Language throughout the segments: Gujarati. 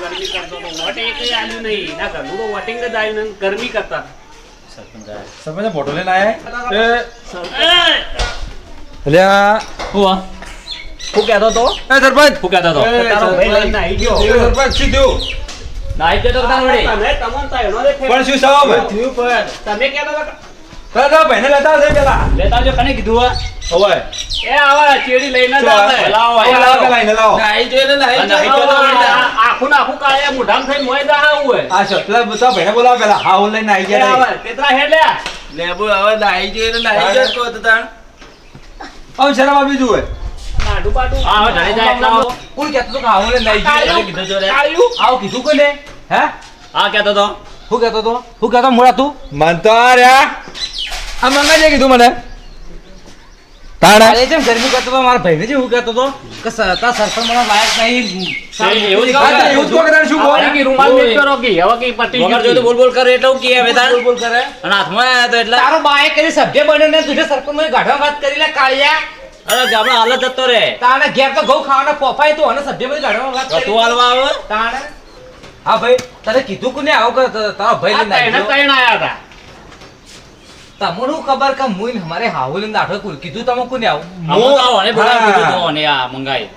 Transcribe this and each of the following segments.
ગરમી કરતો તો વોટ એકેય આલ્યું નહીં. ના ઘરનું તો વોટિંગ જ આવ્યું નહીં ગરમી કરતા. સરપંચ ફોટો લઈને આયા એ! એ, હું કહેતો તો? એ સરપંચ. શું કહેતો તો? તારો ભાઈ લઈને આવી ગયો. સરપંચ શું થયું? નાઈ જતો તાર વડે તમે તમોન તો એનો પણ શું સવાબ થયું પણ. તમે કહેતા હતા તારા તારા ભાઈને લેતા આવશે પેલા. લેતા આવજો કને કીધું? હવે. એ આવા ચેડી લઈને જ શું આવે. આવે? લાવો, લાવો. લાવો. નાઈ જોઈને નાઈ જોઈને આવા થઈ મોય આખું આવું મોઢામાં હોય. આ છો બતા બધા ભાઈને પેલા હા હું લઈને આવી ગયા આવે. તેતરા હેડ લે. લેબુ હવે નાઈ જોઈને નાઈ જો કો તો તાણ. આવ શરમ આપી જુએ નાડુ પાડુ હા, હવે ઢળી જાય એટલા આવો. કોણ કહેતો તો કે હા હું લઈને આવી કાળિયું. કીધું જો રે. આવું કીધું કોને હે આ કહેતો તો શું કહેતો તો હું કહેતો મોડા તું મન તો આ રે આ મંગાજે કીધું મને તાણા અરે જેમ ગરમી કરતો તો મારા ભાઈને જેવું કહેતો તો કે તારા સરપંચ મને લાયક નહીં એવું જ હા, તો કહે. એવું જ કહો કે તારે શું કહો? આ કે રૂમાલ મેચ કરો કે? હવે કે પતી વગર ગયું. જોઈને બોલ બોલ કરે એટલે હું કહે હવે તાણ. બોલ બોલ કરે. અને હાથમાં આયા તો એટલે તારો બાએ કરી સભ્ય બન્યો ને તુજે સરપંચમાં ગાઢવા વાત કરી લે કાળિયા. અરે ગામડો હાલ જતો રે. તાણે ઘેર તો ઘઉં ખાવાના પોપાય તો અને સભ્યમાં ગાઢવા વાત તું હાલવા આવે? તાણે હા ભાઈ તને કીધું કોને આવો તારો ભાઈ આ લઈને ત્રણે આવજો આયા હતા. તમને ખબર કે મુઈ ને અમારે હાહુ લઈને દાઠો કીધું તમે કોને આવું? આવો ને હા. તો ને આ મંગાઈ.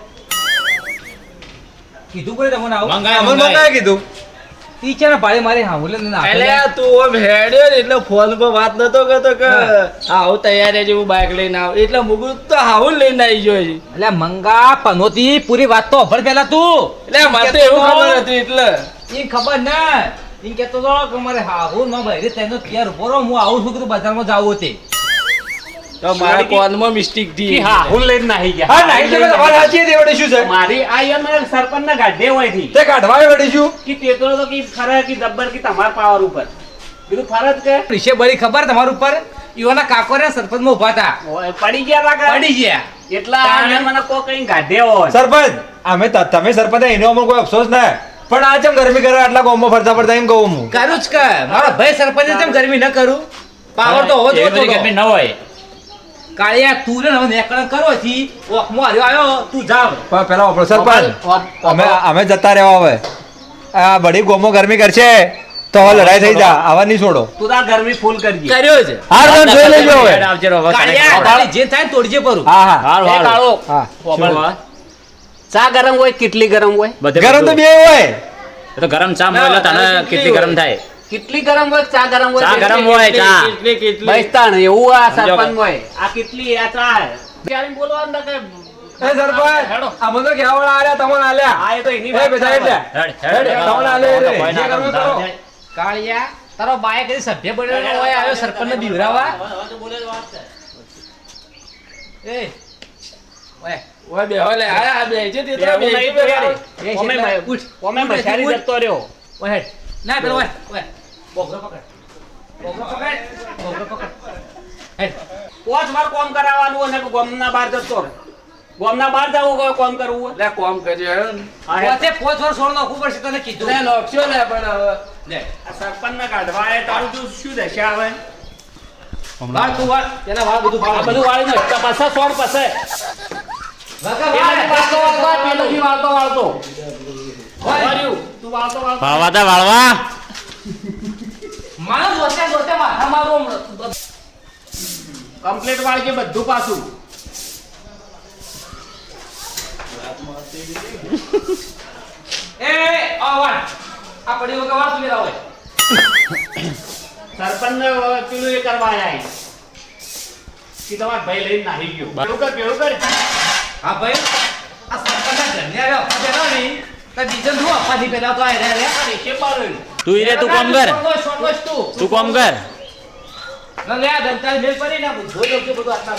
કીધું પડે તમને આવું? અમર મંગાય. કીધું. ટીચર ભાઈ મારે નાખે એટલે તું આમ હેડ્યો ને એટલે ફોન પર વાત નતો કરતો કે આવું તૈયાર છે હું બાઇક લઈને આવ. એટલે મુગું તો હાવું લઈને આવી ગયો છે. એટલે મંગા પનોતી પૂરી વાત તો અભર પેલા તું. એટલે મારે તો એવું ખબર હતી એટલે. ઈ ખબર ના. ઈ કેતો તો કે મારે હાવું ન ભાઈ તેનો તૈયાર ઊભો હું આવું છું કે બજારમાં જાવું હતી. તો મારા કોનમાં મિસ્ટેકથી હા હું લઈને નાહી ગયા. હા નાઈ તમે તમારે સાચી હતી વડે શું છે? મારી આ યાર મારા સરપંચના ગાઢે હોયથી. તે કાઢવા વડે શું? કે તે તો કે ખરા કી દબ્બર કી તમાર પાવર ઉપર. બીજું ફરજ કે? વિશે બરી ખબર તમાર ઉપર? ઈવાના કાકોરે સરપંચમાં ઊભા હતા પડી ગયા તા પડી ગયા. એટલા મને કો કઈ ગાઢે હોય. સરપંચ અમે તમે સરપંચ એનો અમને કોઈ અફસોસ ના. પણ આ ચમ ગરમી કરે આટલા ગોમો ફરતા ફરતા એમ કહું હું. કરું જ કે. મારા ભાઈ સરપંચ જેમ ગરમી ન કરું. પાવર તો હોવો જોઈએ ગરમી ન હોય. કાળિયા તું ને હવે નેકળણ કરો છી. ઓખમાં હાર્યો આવ્યો તું જાવ પણ પેલા આપણો સરપંચ અમે અમે જતા રહેવા હવે. આ બડી ગોમો ગરમી કરશે તો હવે લડાઈ થઈ જા. આવા નહીં છોડો. તું તાર ગરમી ફૂલ કરજે. કર્યો છે. હાર તો જોઈ લેજો હવે. આવજે રો, હવે કાળિયા જે થાય તોડજે પરું. હા હા. હાર હાર. કાળો. હા? ચા ગરમ હોય કેટલી ગરમ હોય? ગરમ તો બે હોય. તો ગરમ ચા મળે તને કેટલી ગરમ થાય? કેટલી ગરમ હોય ચા ગરમ હોય? ચા ગરમ હોય ચા. કેટલી કેટલી? બૈસ્તાણ એવું આ સરપંચ હોય. આ કેટલી આ ચા હે. ત્યારે બોલવાનું ના કે એ સરપંચ આમાં તો ક્યાં આલ્યા તમને આલ્યા. આ એ તો એની એ વાત એટલે. હેડ, હેડ, હેડ. તમને આલે રે. તો કોઈ ના જે કરવું ગરમ કરો. થાય. કાળિયા તારો બાએ કદી સભ્ય હોય આવ્યો સરપંચ ને બીવરાવા એ ઓય. ઓય આ તે તો ઓમે. ઓમે જતો રહ્યો. ઓય ના પેલો ઓય ઓય. બોગરો પકડ. બોગરો પકડ. બોગરો પકડ. પોચ વાર કોમ કરાવવાનું અને ગોમના બહાર જતો ગોમના બહાર જવું કોઈ કોમ કરવું લે કોમ ને. આ પોચ વાર છોડ નાખવું પડશે તને કીધું. લે નોખશો લે પણ હવે. લે આ સરપંચના કાઢવા આયા તારું શું દશા આવે તું વાળ બધું બધું વાળી નો પાસે સોળ પાસે. વાળતો વાળતો. વાળવા. તા વાળવા માણસ દોસ્તે દોસ્તે માથા મારો કમ્પ્લીટ વાળજે બધું પાછું? એ અવાજ. આ પડી વગર વાત મેરા હોય સરપંચને પેલું એ કરવા આવ્યા કે તમારા ભાઈ લઈને નાહી ગયો. કેવું કર કેવું કર. હા ભાઈ. આ સરપંચના ઘરને આવ્યો પેલા નહીં. તો બીજો શું અપ્પાથી પેલા તો આ રે રે આ રેશે પાડ્યું. તું ઈરે તું કોમ કર. તું કોમ કર. ના લે દંતાલ મેલ પડી ના જોઈ લઉં છું બધું આટલા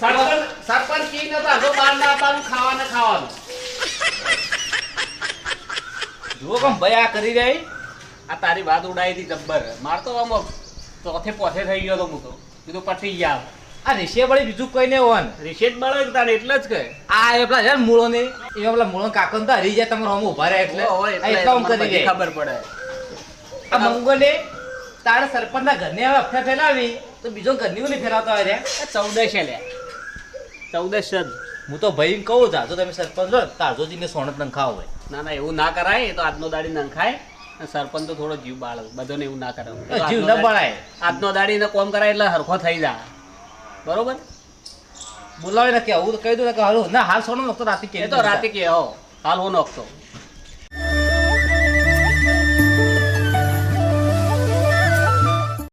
સરપંચ સરપંચ કી નતા જો બહાર ના આપવાનું ખાવાને ખાવાનું. જુઓ કેમ ભાઈ આ કરી રહી. આ તારી વાત ઉડાઈ હતી જબ્બર. માર તો આમ ચોથે પોથે થઈ ગયો તો હું તો. કીધું પટી ગયા. આ રિશે વળી બીજું કોઈ નહીં હોવાનું. રિશેટ મળે તારે એટલે જ કહે આ એ પેલા છે ને મૂળો ને એ પેલા મૂળો કાકો ને તો હરી જાય તમારો હમ ઊભા રહે એટલે. એટલા કરી જાય ખબર પડે. આ મંગોલે તારા તારે સરપંચ ના ઘરને હવે અફરા ફેલાવી તો બીજો ઘરની નહીં ફેલાવતો હોય રે. ચૌદશ લે. ચૌદશ જ. હું તો ભાઈ કહું જાજો તમે સરપંચ છો તારજોજીને સોનત નંખાવો હોય. ના ના એવું ના કરાય એ તો આજનો દાડી નંખાય. સરપંચ તો થોડો જીવ બાળ બધાને એવું ના કરે. જીવ ન બળાય. આજનો દાડી ને કોમ કરાય એટલે હરખો થઈ જાય બરોબર? બોલાવે ને કે આવું તો કહી દઉં ને કે હાલ ના હાલ સોનો નતો રાતે કે તો રાતે કે હો હાલ હું નોખતો.